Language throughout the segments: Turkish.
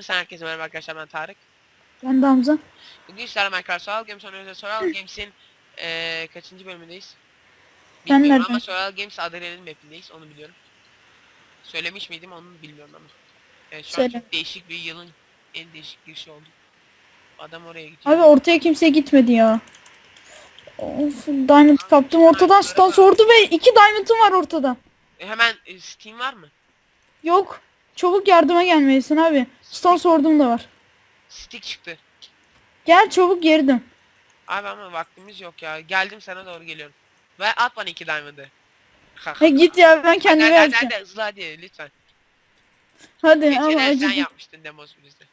Cümleten herkese merhaba arkadaşlar ben Tarık. Ben de Hamza. Bugün sizlerle Minecraft Survival Games oynuyoruz. Survival Games'in eee kaçıncı bölümündeyiz? Ben Bilmiyorum nereden? ama Survival Games Adrenalin mapindeyiz onu biliyorum. Söylemiş miydim onu bilmiyorum ama. Evet, şu an Söyle. çok değişik bir yılın en değişik şey oldu. Adam oraya gidiyor. Abi ortaya kimse gitmedi ya. Of, diamond kaptım ortadan stun sordu ve iki diamond'ım var ortada. E, hemen e, Steam var mı? Yok. Çabuk yardıma gelmelisin abi. Stun sordum da var. Stick çıktı. Gel çabuk dön. Abi ama vaktimiz yok ya. Geldim sana doğru geliyorum. Ve at bana iki diamond'ı. Ha, git ya ben kendime Hadi hadi yapacağım. hadi hızlı hadi lütfen. Hadi ama Geçen el sen yapmıştın demos bizde.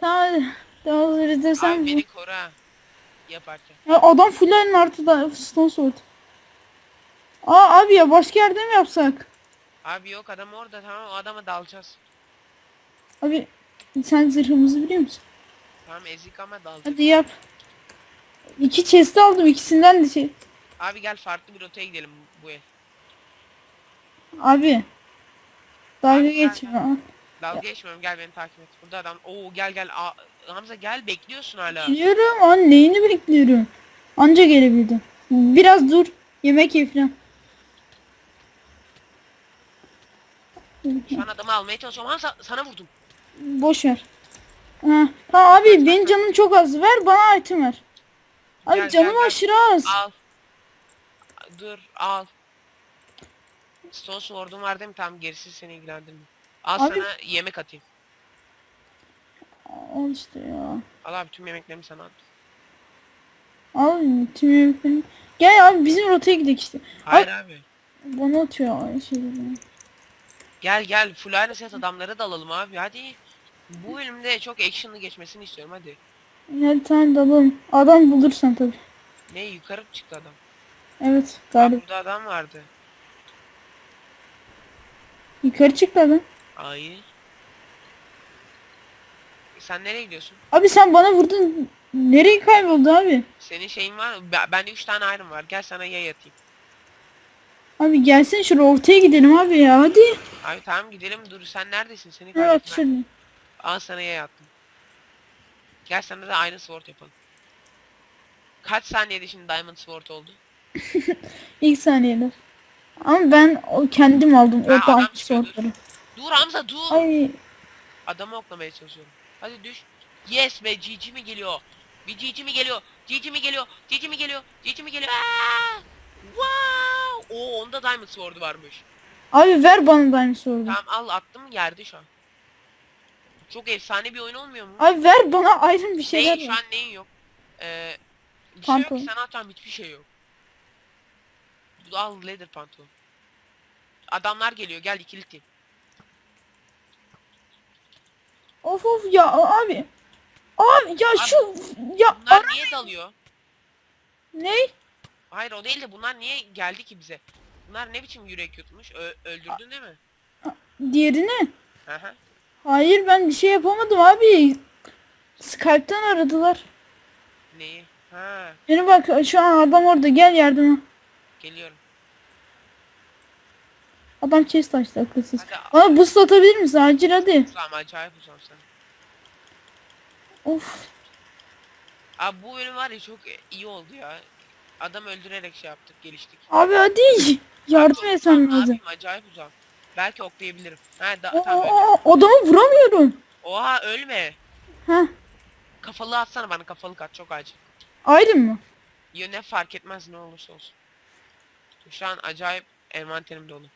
Tamam hadi. Tamam hadi Abi beni koru ha. Yaparken. Ya adam full elin artıda stun sordu. Aa abi ya başka yerde mi yapsak? Abi yok adam orada tamam o adama dalacağız. Abi sen zırhımızı biliyor musun? Tamam ezik ama dalacağız. Hadi yap. İki chest aldım ikisinden de şey. Abi gel farklı bir rotaya gidelim bu el. Abi. Dalga Abi, geçme. ha. Dalga geçmiyorum gel beni takip et. Burada adam. Oo gel gel. Aa, Hamza gel bekliyorsun hala. Biliyorum an neyini bekliyorum. Anca gelebildim. Biraz dur. Yemek ye falan. Şu an adamı almaya çalışıyorum. Hamza sana vurdum. Boş ver. Ha. ha abi benim canım çok az. Ver bana item ver. Abi Gel, canım gel, gel. aşırı az. Al. Dur al. Stone sword'um var değil mi? Tamam gerisi seni ilgilendirmiyor. Al Abi- sana yemek atayım. Al işte ya. Al abi tüm yemeklerimi sana at. Al tüm yemeklerimi. Gel abi bizim rotaya gidelim işte. Hayır abi. Bana atıyor şeyleri. Gel gel full aynı set adamları da alalım abi hadi. Bu bölümde çok action'lı geçmesini istiyorum hadi. Hadi tamam dalalım. Adam bulursan tabii. Ne yukarı mı çıktı adam? Evet galiba. burada adam vardı. Yukarı çıktı adam. Hayır. Sen nereye gidiyorsun? Abi sen bana vurdun. Nereye kayboldu abi? Senin şeyin var mı? Be- Bende 3 tane iron var. Gel sana yay atayım. Abi gelsin şuraya ortaya gidelim abi ya hadi. Abi tamam gidelim dur. Sen neredesin? Seni Evet kaybettim. şurada. Al sana yay attım. Gel sana da aynı sword yapalım. Kaç saniyede şimdi diamond sword oldu? İlk saniyede. Ama ben o kendim aldım Ha, o adam diamond çıkıyor. Dur Hamza dur. Ay Adamı oklamaya çalışıyorum. Hadi düş. Yes be GG mi geliyor? Bir GG mi geliyor? GG mi geliyor? GG mi geliyor? GG mi geliyor? Aa! Wow! Oo onda diamond sword'u varmış. abi ver bana diamond sword'u. Tamam al attım yerde şu an. Çok efsane bir oyun olmuyor mu? Abi ver bana iron bir şeyler Neyin şu an neyin yok? Ee, bir şey Pantolon. yok ki sana atıyorum hiçbir şey yok. Bu da al leather pantolon. Adamlar geliyor gel ikili team. Of of ya abi. Abi ya şu ya Bunlar niye dalıyor? ne? Hayır o değil de bunlar niye geldi ki bize? Bunlar ne biçim yürek yutmuş? Ö- öldürdün değil mi? Diğerini? Hı hı. Hayır ben bir şey yapamadım abi. Skype'tan aradılar. Neyi? Ha, Beni bak şu an adam orada gel yardıma. geliyorum. Adam chest açtı akılsız. Hadi Bana boost atabilir misin acil hadi. uzam acayip uzam sen. Of. Abi bu bölüm var ya çok iyi oldu ya. Adam öldürerek şey yaptık, geliştik. Abi hadi. Yardım Abi, etmem uzam, ne lazım. yapayım, acayip uzam. Belki oklayabilirim. Ha da, aa, adamı vuramıyorum. Oha ölme. Heh. Kafalı atsana bana kafalık at çok acil. Ayrı mı? Yöne fark etmez ne olursa olsun. Şu an acayip envanterim dolu.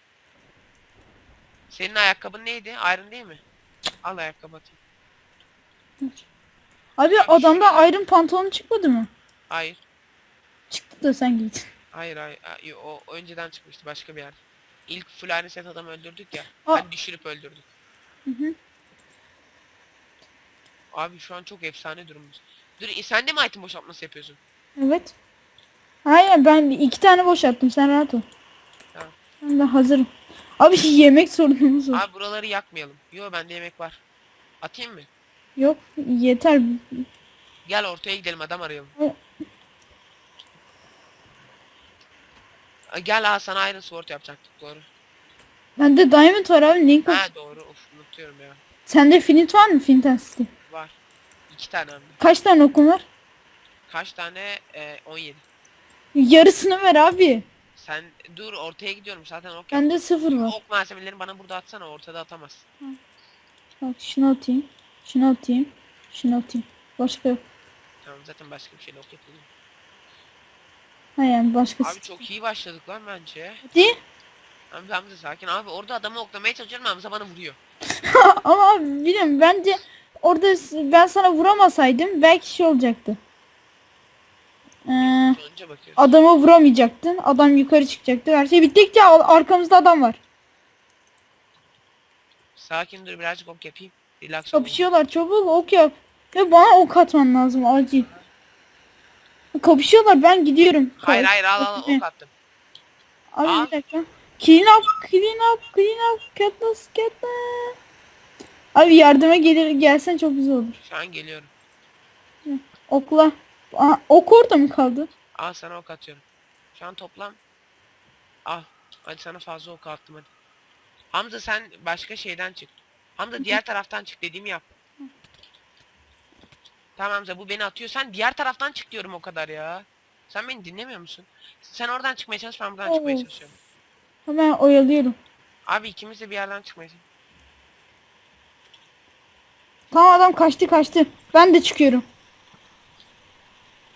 Senin ayakkabın neydi? Iron değil mi? Al ayakkabı atayım. Abi adamda iron pantolon çıkmadı mı? Hayır. Çıktı da sen giydin. Hayır hayır. Ay, O, o önceden çıkmıştı başka bir yer. İlk iron set adamı öldürdük ya. Aa. Hani düşürüp öldürdük. Hı hı. Abi şu an çok efsane durumumuz. Dur e, sen de mi item boşaltması yapıyorsun? Evet. Hayır ben iki tane boş attım sen rahat ol. Tamam. Ben de hazırım. Abi yemek sorunumuz var. Abi buraları yakmayalım. Yo bende yemek var. Atayım mı? Yok yeter. Gel ortaya gidelim adam arayalım. Hı. Gel ha sana Iron Sword yapacaktık doğru. Bende diamond var abi neyin kaç? Ha doğru of unutuyorum ya. Sende finit var mı? Fintastik. Var. İki tane hem de. Kaç tane okun var? Kaç tane? Ee, 17. Yarısını ver abi. Sen dur ortaya gidiyorum zaten ok yap. Bende sıfır var. Ok malzemelerini bana burada atsana ortada atamazsın. Bak şunu atayım. Şunu atayım. Şunu atayım. Başka yok. Tamam zaten başka bir şeyle ok yapalım. Ha yani başkası. Abi çok iyi başladık lan bence. Hadi. Abi Hamza sakin abi orada adamı oklamaya çalışıyorum Hamza bana vuruyor. Ama abi bilmiyorum bence orada ben sana vuramasaydım belki şey olacaktı. Ee, adama vuramayacaktın. Adam yukarı çıkacaktı. Her şey bittikçe arkamızda adam var. Sakin dur birazcık ok yapayım. Relax. Kapışıyorlar çabuk ok yap. Ve bana ok atman lazım acil. Kapışıyorlar ben gidiyorum. Hayır hayır al al ok attım. Abi Al. bir dakika. Clean up, clean up, clean up. Katniss, Katniss. Abi yardıma gelir gelsen çok güzel olur. Şu an geliyorum. Okla. Aa, ok orada mı kaldı? Al sana ok atıyorum. Şu an toplam. Al. Hadi sana fazla ok attım hadi. Hamza sen başka şeyden çık. Hamza diğer taraftan çık dediğimi yap. Tamam Hamza bu beni atıyor. Sen diğer taraftan çık diyorum o kadar ya. Sen beni dinlemiyor musun? Sen oradan çıkmaya çalış ben buradan çıkmaya çalışıyorum. Hemen oyalıyorum. Abi ikimiz de bir yerden çıkmaya. Tamam adam kaçtı kaçtı. Ben de çıkıyorum.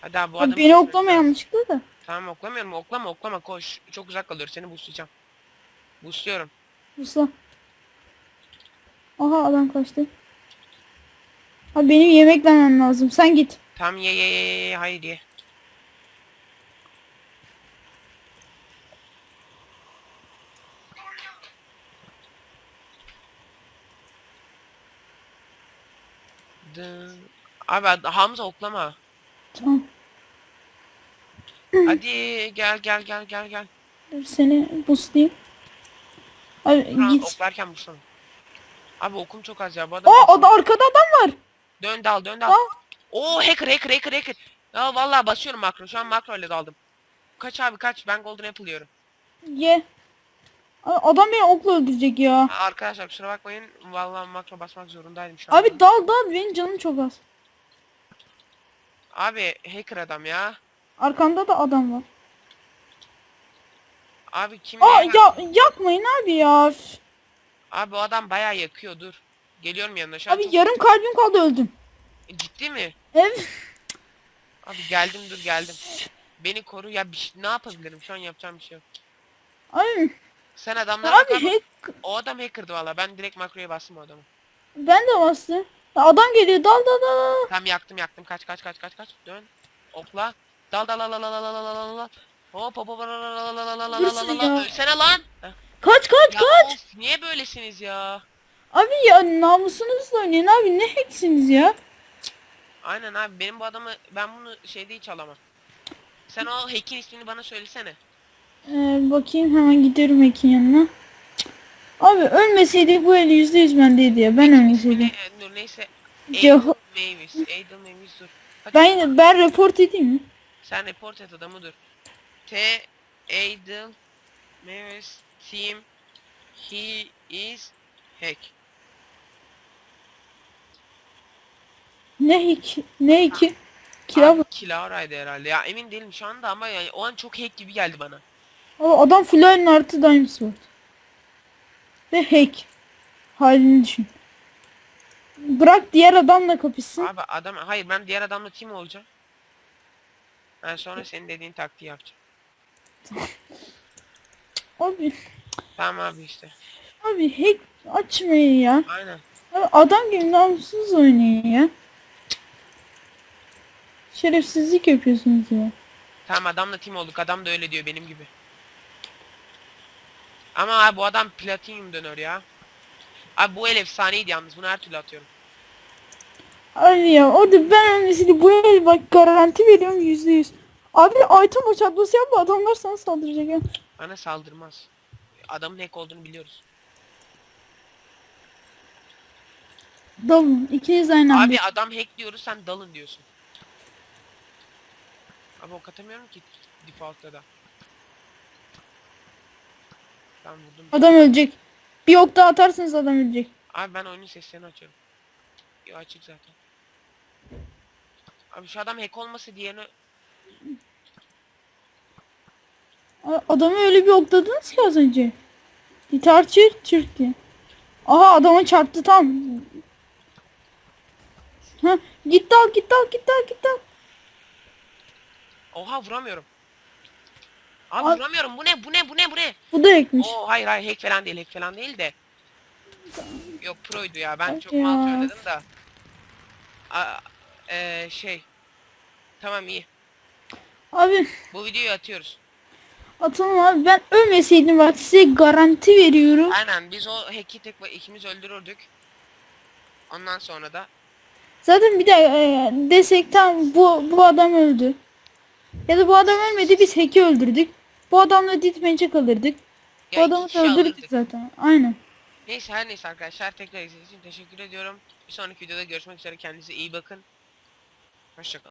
Hadi abi bu adamı beni oklama yanlışlıkla da. Tamam oklamıyorum oklama oklama koş. Çok uzak kalıyor seni boostlayacağım. Boostluyorum. Musa. Aha adam kaçtı. Abi benim yemek vermem lazım. Sen git. Tamam ye ye ye ye hayır ye. Abi Hamza oklama. Tamam. Hadi gel gel gel gel gel. Dur seni boostlayayım. Abi Ha, git. oklarken boostlama. Abi okum çok az ya bu adam. Aa ada arkada adam var. Dön dal dön dal. Oo hacker hacker hacker hacker. Ya vallahi basıyorum makro. Şu an makro ile daldım. Kaç abi kaç ben golden apple yiyorum. Ye. Adam beni okla öldürecek ya. Arkadaşlar kusura bakmayın. Vallahi makro basmak zorundaydım şu an. Abi dal dal benim canım çok az. Abi hacker adam ya. Arkamda da adam var. Abi kim Aa ya? ya yakmayın abi ya. Abi o adam bayağı yakıyor dur. Geliyorum yanına şu an. Abi çok- yarım kalbim kaldı öldüm. Ciddi mi? Evet. Abi geldim dur geldim. Beni koru ya bir şey, ne yapabilirim şu an yapacağım bir şey yok. Abi, Sen adamlara abi bak. hack, O adam hacker'dı valla ben direkt makroya bastım o adamı. ben de bastı. Ya Adam geliyor dal dal dal. Tam yaktım yaktım kaç kaç kaç kaç kaç dön. Okla. Dal dal dal dal dal dal dal dal dal. Hop hop hop la la la la la la la Hırsız la la ya. Ölsene lan. Heh. Kaç kaç Ya kaç. of niye böylesiniz ya? Abi ya namusunuzla oynayın abi ne hacksiniz ya. Aynen abi benim bu adamı ben bunu şeyde hiç alamam. Sen o hack'in ismini bana söylesene. Ee, bakayım hemen gidiyorum Ekin yanına. Abi ölmeseydi bu el yüzde yüz bendeydi ya. Ben ölmeseydim. Ne, dur neyse. Ceho- Aidel Mavis. Aidel Mavis dur. Hadi Ben ben report edeyim mi? sen report et adamı dur. T Aidel Mavis team he is hack. Ne hack? Ne hack'i? Kira Abi bak. Kilara'ydı herhalde ya emin değilim şu anda ama yani o an çok hack gibi geldi bana. Abi adam full iron artı diamond sword. Ve hack. Halini düşün. Bırak diğer adamla kapışsın. Abi adam hayır ben diğer adamla team olacağım. Ben sonra senin dediğin taktiği yapacağım. Abi, Tamam abi işte. abi hack açmayın ya. Aynen. Abi adam gibi namussuz oynayın ya. Şerefsizlik yapıyorsunuz ya. Tamam adamla team olduk. Adam da öyle diyor benim gibi. Ama abi bu adam platinum dönör ya. Abi bu el efsaneydi yalnız. Bunu her türlü atıyorum. Abi ya orada ben ölmeseydi bu el bak garanti veriyorum yüzde yüz. Abi item o çatlası yapma adamlar sana saldıracak ya. Bana saldırmaz. Adamın hack olduğunu biliyoruz. Dalın ikiniz aynı anda. Abi adam hack diyoruz sen dalın diyorsun. Abi ok atamıyorum ki default'ta da. Ben vurdum. Adam ölecek. Bir ok daha atarsanız adam ölecek. Abi ben oyunun seslerini açıyorum. Yo açık zaten. Abi şu adam hack olması diyeni A- Adamı öyle bir okladınız ki az önce. Gitarçı Türk diye. Aha adama çarptı tam. Ha, git dal git dal git dal git dal. Oha vuramıyorum. Abi Abi- vuramıyorum. Bu ne? Bu ne? Bu ne? Bu ne? Bu da ekmiş. Oo hayır hayır hack falan değil. Hack falan değil de. Yok proydu ya. Ben Bak çok ya. mal söyledim da. Aa, eee, şey. Tamam iyi. Abi Bu videoyu atıyoruz. atalım abi ben ölmeseydim bak size garanti veriyorum. Aynen biz o hack'i tek ikimiz öldürürdük. Ondan sonra da Zaten bir de e, desek tam bu, bu adam öldü. Ya da bu adam ölmedi biz Hack'i öldürdük. Bu adamla ditmence kalırdık. Bu ya adamı iki kişi öldürdük alırdık. zaten. Aynen. Neyse her neyse arkadaşlar tekrar izlediğiniz için teşekkür ediyorum. Bir sonraki videoda görüşmek üzere kendinize iyi bakın. Hoşçakalın.